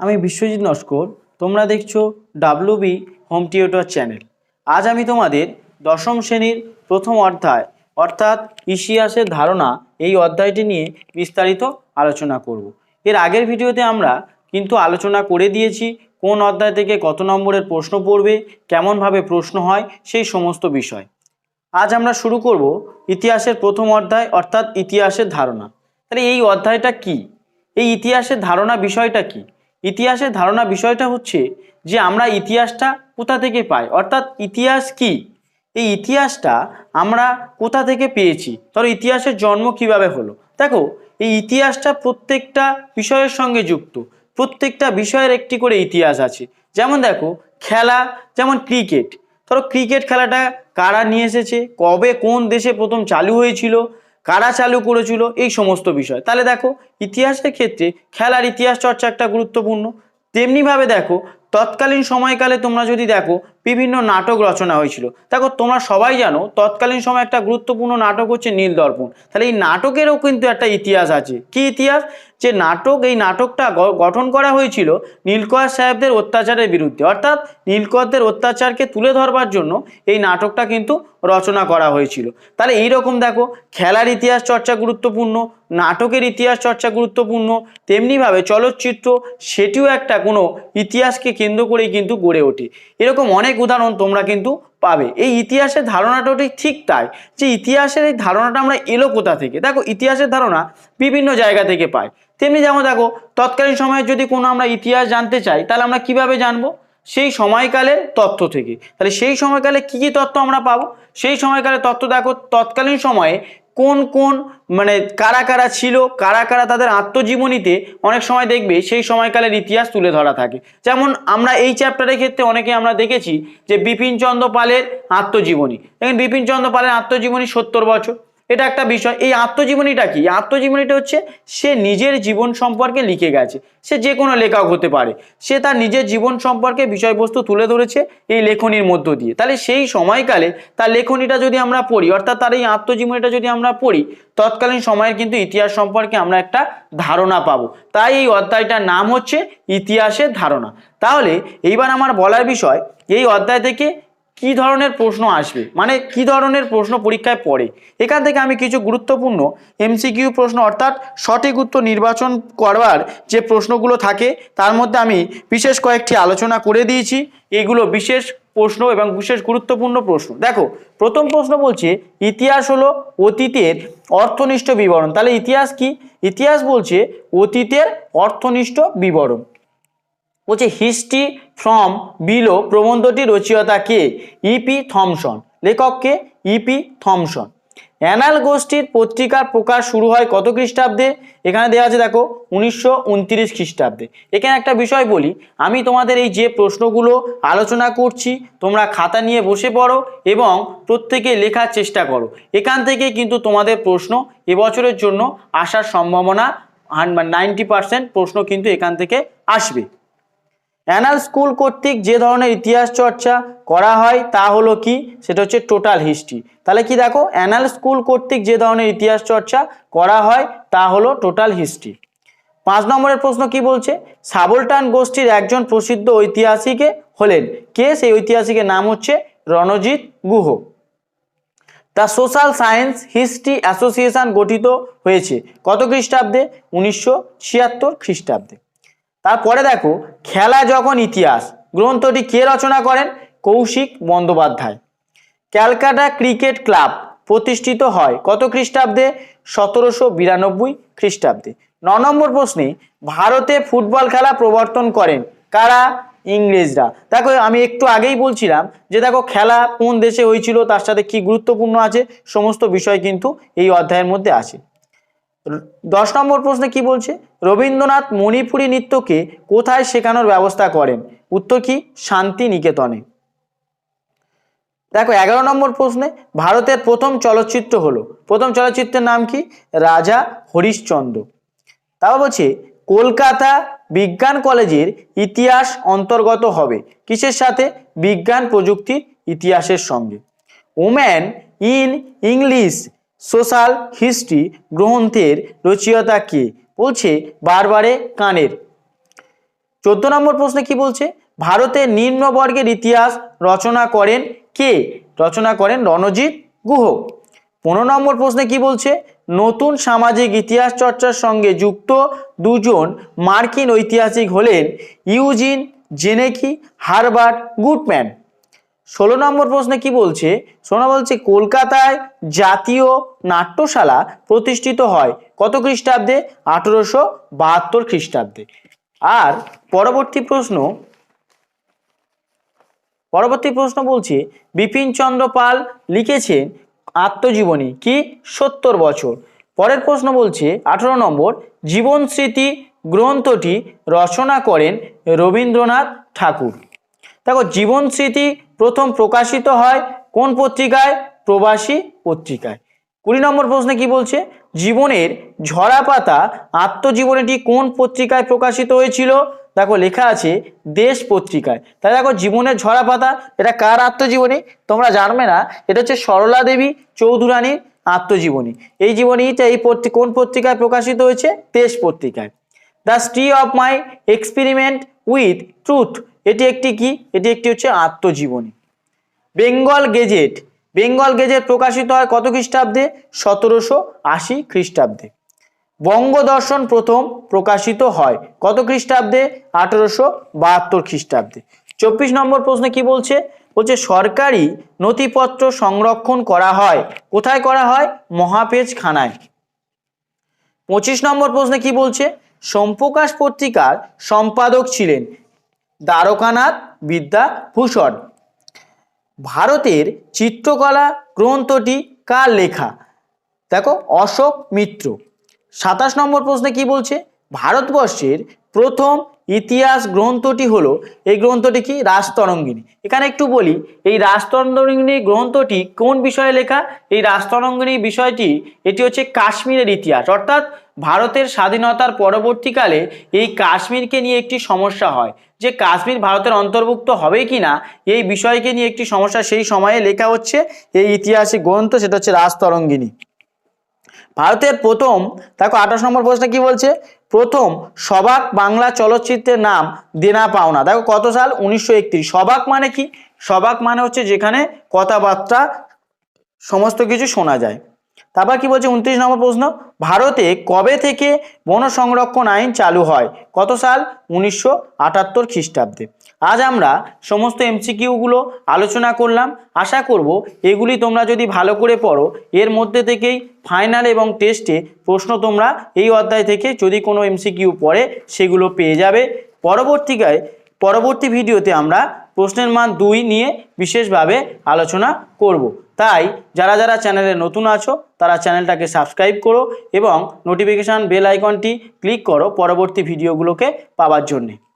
আমি বিশ্বজিৎ নস্কর, তোমরা দেখছ W B home theatre channel আজ আমি তোমাদের দশম শ্রেণির প্রথম অধ্যায়, অর্থাৎ ইতিহাসের ধারণা, এই অধ্যায়টি নিয়ে বিস্তারিত আলোচনা করব। এর আগের ভিডিওতে আমরা কিন্তু আলোচনা করে দিয়েছি কোন অধ্যায় থেকে কত নম্বরের প্রশ্ন পড়বে, কেমনভাবে প্রশ্ন হয়, সেই সমস্ত বিষয়। আজ আমরা শুরু করব ইতিহাসের প্রথম অধ্যায়, অর্থাৎ ইতিহাসের ধারণা। তাহলে এই অধ্যায়টা কি? এই ইতিহাসের ধারণা বিষয়টা কি? ইতিহাসের ধারণা বিষয়টা হচ্ছে যে আমরা ইতিহাসটা কোথা থেকে পাই? অর্থাৎ ইতিহাস কি? এই ইতিহাসটা আমরা কোথা থেকে পেয়েছি? ধরো ইতিহাসের জন্ম কীভাবে হলো? দেখো, এই ইতিহাসটা প্রত্যেকটা বিষয়ের সঙ্গে যুক্ত। প্রত্যেকটা বিষয়ের একটি করে ইতিহাস আছে। যেমন দেখো, খেলা, যেমন ক্রিকেট। ধরো, ক্রিকেট খেলাটা কারা নিয়ে এসেছে? কবে কোন দেশে প্রথম চালু হয়েছিল? কারা চালু করেছিল? এই সমস্ত বিষয়। তাহলে দেখো, ইতিহাসের ক্ষেত্রে খেলার ইতিহাস চর্চা একটা গুরুত্বপূর্ণ। তেমনিভাবে দেখো, তৎকালীন সময়কালে তোমরা যদি দেখো বিভিন্ন নাটক রচনা হয়েছিল। দেখো, তোমরা সবাই জানো, তৎকালীন সময় একটা গুরুত্বপূর্ণ নাটক হচ্ছে নীল দর্পণ। তাহলে এই নাটকেরও কিন্তু একটা ইতিহাস আছে। কি ইতিহাস? যে নাটক, এই নাটকটা গঠন করা হয়েছিল নীলকর সাহেবদের অত্যাচারের বিরুদ্ধে। অর্থাৎ নীলকরদের অত্যাচারকে তুলে ধরবার জন্য এই নাটকটা কিন্তু রচনা করা হয়েছিল। তাহলে এইরকম দেখো, খেলার ইতিহাস চর্চা গুরুত্বপূর্ণ, নাটকের ইতিহাস চর্চা গুরুত্বপূর্ণ, তেমনিভাবে চলচ্চিত্র, সেটিও একটা কোনো ইতিহাসকে কেন্দ্র করেই কিন্তু গড়ে ওঠে। এরকম অনেক উদাহরণ তোমরা কিন্তু পাবে। এই ইতিহাসের ধারণাটা ঠিক ঠিক তাই যে ইতিহাসের এই ধারণাটা আমরা এলো কোথা থেকে? দেখো, ইতিহাসের ধারণা বিভিন্ন জায়গা থেকে পাই। তেমনি যেমন দেখো, তৎকালীন সময়ে যদি কোনো আমরা ইতিহাস জানতে চাই, তাহলে আমরা কীভাবে জানব? সেই সময়কালের তথ্য থেকে। তাহলে সেই সময়কালে কি কি তথ্য আমরা পাবো? সেই সময়কালের তথ্য দেখো, তৎকালীন সময়ে কোন কোন মানে কারা কারা ছিল, কারা কারা তাদের আত্মজীবনীতে অনেক সময় দেখবে সেই সময়কালের ইতিহাস তুলে ধরা থাকে। যেমন আমরা এই চ্যাপ্টারের ক্ষেত্রে অনেকে আমরা দেখেছি যে বিপিন চন্দ্র পালের আত্মজীবনী। দেখেন বিপিন চন্দ্র পালের আত্মজীবনী সত্তর বছর। এটা একটা বিষয়। এই আত্মজীবনীটা কি? আত্মজীবনীটা হচ্ছে, সে নিজের জীবন সম্পর্কে লিখে গেছে। সে যে কোনো লেখক হতে পারে। সে তার নিজের জীবন সম্পর্কে বিষয়বস্তু তুলে ধরেছে এই লেখনির মধ্য দিয়ে। তাহলে সেই সময়কালে তার লেখনীটা যদি আমরা পড়ি, অর্থাৎ তার এই আত্মজীবনীটা যদি আমরা পড়ি, তৎকালীন সময়ের কিন্তু ইতিহাস সম্পর্কে আমরা একটা ধারণা পাবো। তাই এই অধ্যায়টার নাম হচ্ছে, ইতিহাসের ধারণা। তাহলে এইবার আমার বলার বিষয়, এই অধ্যায় থেকে কি ধরনের প্রশ্ন আসবে? মানে কি ধরনের প্রশ্ন পরীক্ষায় পড়ে? এখান থেকে আমি কিছু গুরুত্বপূর্ণ এমসিকিউ প্রশ্ন, অর্থাৎ সঠিক উত্তর নির্বাচন করবার যে প্রশ্নগুলো থাকে, তার মধ্যে আমি বিশেষ কয়েকটি আলোচনা করে দিয়েছি। এগুলো বিশেষ প্রশ্ন এবং বিশেষ গুরুত্বপূর্ণ প্রশ্ন। দেখো, প্রথম প্রশ্ন বলছে, ইতিহাস হলো অতীতের অর্থনিষ্ঠ বিবরণ। তাহলে ইতিহাস কি? ইতিহাস বলছে অতীতের অর্থনিষ্ঠ বিবরণ। বলছে, হিস্ট্রি ফ্রম বিলো, প্রবন্ধটি রচয়িতা কে? EP Thomson. লেখককে ইপি থমসন। অ্যানাল গোষ্ঠীর পত্রিকার প্রকাশ শুরু হয় কত খ্রিস্টাব্দে? এখানে দেওয়া আছে, দেখো, উনিশশো উনত্রিশ খ্রিস্টাব্দে। এখানে একটা বিষয় বলি, আমি তোমাদের এই যে প্রশ্নগুলো আলোচনা করছি, তোমরা খাতা নিয়ে বসে পড়ো এবং প্রত্যেকে লেখার চেষ্টা করো। এখান থেকে কিন্তু তোমাদের প্রশ্ন এবছরের জন্য আসার সম্ভাবনা নাইনটি পার্সেন্ট প্রশ্ন কিন্তু এখান থেকে আসবে। অ্যানাল স্কুল কর্তৃক যে ধরনের ইতিহাস চর্চা করা হয় তা হলো কি? সেটা হচ্ছে টোটাল হিস্ট্রি। তাহলে কি দেখো? অ্যানাল স্কুল কর্তৃক যে ধরনের ইতিহাস চর্চা করা হয় তা হলো টোটাল হিস্ট্রি। পাঁচ নম্বরের প্রশ্ন কি বলছে? সাবলটান গোষ্ঠীর একজন প্রসিদ্ধ ঐতিহাসিকে হলেন। কে? সেই ঐতিহাসিকের নাম হচ্ছে Ranajit Guha. The social science history association গঠিত হয়েছে কত খ্রিস্টাব্দে? উনিশশো ছিয়াত্তর খ্রিস্টাব্দে। তারপরে দেখো, খেলা যখন ইতিহাস, গ্রন্থটি কে রচনা করেন? কৌশিক বন্দ্যোপাধ্যায়। ক্যালকাটা ক্রিকেট ক্লাব প্রতিষ্ঠিত হয় কত খ্রিস্টাব্দে? সতেরোশো বিরানব্বই খ্রিস্টাব্দে। ন নম্বর প্রশ্নে, ভারতে ফুটবল খেলা প্রবর্তন করেন কারা? ইংরেজরা। দেখো, আমি একটু আগেই বলছিলাম যে দেখো, খেলা কোন দেশে হয়েছিল, তার সাথে কি গুরুত্বপূর্ণ আছে, সমস্ত বিষয় কিন্তু এই অধ্যায়ের মধ্যে আছে। দশ নম্বর প্রশ্নে কি বলছে? রবীন্দ্রনাথ মণিপুরী নৃত্যকে কোথায় শেখানোর ব্যবস্থা করেন? উত্তর কি? শান্তি নিকেতনে দেখো, এগারো নম্বর প্রশ্নে ভারতের প্রথম চলচ্চিত্র হলো। প্রথম চলচ্চিত্রের নাম কি? রাজা হরিশ্চন্দ্র। তারপর বলছে, কলকাতা বিজ্ঞান কলেজের ইতিহাস অন্তর্গত হবে। কিসের সাথে? বিজ্ঞান প্রযুক্তির ইতিহাসের সঙ্গে। Woman in English social history গ্রন্থের রচয়িতা কে? বলছে বারবারে কানের। চোদ্দ নম্বর প্রশ্নে কি বলছে? ভারতের নিম্নবর্গের ইতিহাস রচনা করেন কে? রচনা করেন রণজিৎ গুহ। পনেরো নম্বর প্রশ্নে কি বলছে? নতুন সামাজিক ইতিহাস চর্চার সঙ্গে যুক্ত দুজন মার্কিন ঐতিহাসিক হলেন ইউজিন জেনেকি, হারবার্ট গুডম্যান। ষোলো নম্বর প্রশ্নে কি বলছে? শোনা বলছে, কলকাতায় জাতীয় নাট্যশালা প্রতিষ্ঠিত হয় কত খ্রিস্টাব্দে? আঠেরোশো বাহাত্তর খ্রিস্টাব্দে। আর পরবর্তী প্রশ্ন পরবর্তী প্রশ্ন বলছে, বিপিন চন্দ্র পাল লিখেছেন আত্মজীবনী কি? সত্তর বছর। পরের প্রশ্ন বলছে, আঠেরো নম্বর, জীবন স্মৃতি গ্রন্থটি রচনা করেন রবীন্দ্রনাথ ঠাকুর। দেখো, জীবন স্মৃতি প্রথম প্রকাশিত হয় কোন পত্রিকায়? প্রবাসী পত্রিকায়। কুড়ি নম্বর প্রশ্নে কি বলছে? জীবনের ঝরা পাতা আত্মজীবনীটি কোন পত্রিকায় প্রকাশিত হয়েছিল? দেখো, লেখা আছে দেশ পত্রিকায়। তাই দেখো, জীবনের ঝরা পাতা এটা কার আত্মজীবনী? তোমরা জানবে না। এটা হচ্ছে সরলা দেবী চৌধুরানীর আত্মজীবনী। এই জীবনীটা এই কোন পত্রিকায় প্রকাশিত হয়েছে? দেশ পত্রিকায়। The story of my experiment with truth এটি একটি কি? এটি একটি হচ্ছে আত্মজীবনী। বেঙ্গল গেজেট। বেঙ্গল গেজেট প্রকাশিত হয় কত খ্রিস্টাব্দে? সতেরোশো আশি খ্রিস্টাব্দে। বঙ্গদর্শন প্রথম প্রকাশিত হয় কত খ্রিস্টাব্দে? আঠেরোশো বাহাত্তর খ্রিস্টাব্দে। চব্বিশ নম্বর প্রশ্নে কি বলছে? বলছে, সরকারি নথিপত্র সংরক্ষণ করা হয়। কোথায় করা হয়? মহাপেজ খানায় পঁচিশ নম্বর প্রশ্নে কি বলছে? সোমপ্রকাশ পত্রিকার সম্পাদক ছিলেন দ্বারকানাথ বিদ্যাভূষণ ভারতের চিত্রকলা গ্রন্থটি কার লেখা? দেখো, অশোক মিত্র। সাতাশ নম্বর প্রশ্নে কি বলছে? ভারতবর্ষের প্রথম ইতিহাস গ্রন্থটি হলো, এই গ্রন্থটি কি? রাজতরঙ্গিনী। এখানে একটু বলি, এই রাজতরঙ্গিনী গ্রন্থটি কোন বিষয়ে লেখা? এই রাজতরঙ্গিনী বিষয়টি, এটি হচ্ছে কাশ্মীরের ইতিহাস। অর্থাৎ ভারতের স্বাধীনতার পরবর্তীকালে এই কাশ্মীরকে নিয়ে একটি সমস্যা হয়। যে কাশ্মীর ভারতের অন্তর্ভুক্ত হবে কি না, এই বিষয়কে নিয়ে একটি সমস্যা সেই সময়ে লেখা হচ্ছে, এই ইতিহাসিক গ্রন্থ, সেটা হচ্ছে রাজতরঙ্গিনী ভারতের প্রথম, দেখো আঠাশ নম্বর প্রশ্নে কি বলছে? প্রথম সবাক বাংলা চলচ্চিত্রের নাম দেনা পাওনা। দেখো কত সাল? উনিশশো একত্রিশ। সবাক মানে কি? সবাক মানে হচ্ছে যেখানে কথাবার্তা, সমস্ত কিছু শোনা যায়। তারপর কি বলছে উনত্রিশ নম্বর প্রশ্ন? ভারতে কবে থেকে বন সংরক্ষণ আইন চালু হয়? কত সাল? উনিশশো আটাত্তর খ্রিস্টাব্দে। আজ আমরা সমস্ত এমসিকিউগুলো আলোচনা করলাম। আশা করব এগুলি তোমরা যদি ভালো করে পড়ো, এর মধ্যে থেকেই ফাইনাল এবং টেস্টে প্রশ্ন তোমরা এই অধ্যায় থেকে যদি কোনো এমসিকিউ পড়ে, সেগুলো পেয়ে যাবে। পরবর্তীকায়, পরবর্তী ভিডিওতে আমরা প্রশ্নের মান দুই নিয়ে বিশেষভাবে আলোচনা করব। তাই যারা যারা চ্যানেলে নতুন আছো, তারা চ্যানেলটাকে সাবস্ক্রাইব করো এবং নোটিফিকেশান বেল আইকনটি ক্লিক করো পরবর্তী ভিডিওগুলোকে পাওয়ার জন্যে।